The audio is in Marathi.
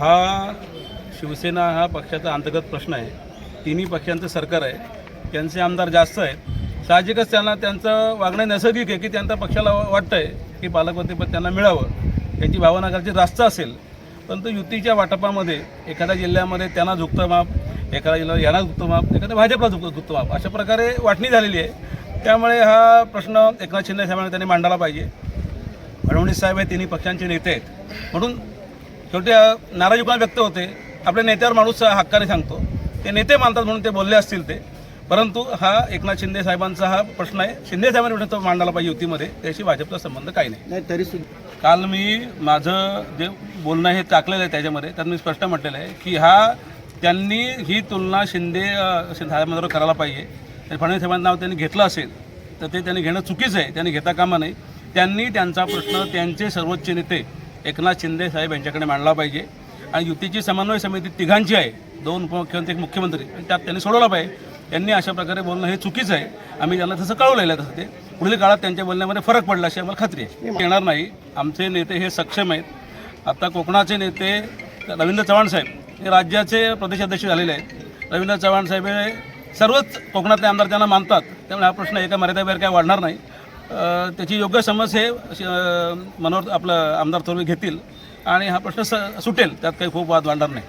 हा शिवसेना हा पक्षाचा अंतर्गत प्रश्न आहे. तिन्ही पक्षांचं सरकार आहे. त्यांचे आमदार जास्त आहेत. साहजिकच त्यांना त्यांचं वागणं नैसर्गिक आहे की त्यांच्या पक्षाला वाटतं आहे की पालकमंत्रीपद त्यांना मिळावं. याची भावना करायची जास्त असेल. परंतु युतीच्या वाटपामध्ये एखाद्या जिल्ह्यामध्ये त्यांना झुकतं माप एखाद्या जिल्ह्यात यांना झुकतं माप एखाद्या भाजपला झुक झुकतं माप अशा प्रकारे वाटणी झालेली आहे. त्यामुळे हा प्रश्न एकनाथ शिंदे साहेबांना त्यांनी मांडायला पाहिजे. फडणवीस साहेब हे तिन्ही पक्षांचे नेते आहेत. म्हणून शेवटी नाराजी कोणा व्यक्त होते. आपल्या नेत्यावर माणूस हक्काने सांगतो. ते नेते मानतात म्हणून ते बोलले असतील ते. परंतु हा एकनाथ शिंदे साहेबांचा हा प्रश्न आहे. शिंदे साहेबांनी तो मांडायला पाहिजे युतीमध्ये त्याशी भाजपचा संबंध काही नाही. नाही तरी सुद्धा. काल मी माझं जे बोलणं हे टाकलेलं आहे त्याच्यामध्ये त्यात मी स्पष्ट म्हटलेलं आहे की हा त्यांनी ही तुलना शिंदे साहेबांबरोबर करायला पाहिजे. फडणवीस साहेबांचं नाव त्यांनी घेतलं असेल तर ते त्यांनी घेणं चुकीचं आहे. त्यांनी घेता कामा नाही त्यांनी त्यांचा प्रश्न त्यांचे सर्वोच्च नेते एकनाथ शिंदे साहेब यांच्याकडे मांडला पाहिजे. आणि युतीची समन्वय समिती तिघांची आहे. दोन उपमुख्यमंत्री एक मुख्यमंत्री. आणि त्यात त्यांनी सोडवला पाहिजे. त्यांनी अशा प्रकारे बोलणं हे चुकीचं आहे. आम्ही त्यांना तसं कळवलेलं आहे तसं ते. पुढील काळात त्यांच्या बोलण्यामध्ये फरक पडला अशी आम्हाला खात्री आहे. येणार नाही. आमचे नेते हे सक्षम आहेत. आता कोकणाचे नेते रवींद्र चव्हाण साहेब हे राज्याचे प्रदेशाध्यक्ष झालेले आहेत. रवींद्र चव्हाण साहेब हे सर्वच कोकणातले आमदार त्यांना मानतात. त्यामुळे हा प्रश्न एका मर्यादेबाहेर काय वाढणार नाही. त्याची योग्य समज हे मनोहर आपलं आमदार थोरवे घेतील. आणि हा प्रश्न स सुटेल. त्यात काही खूप वाद वाढणार नाही.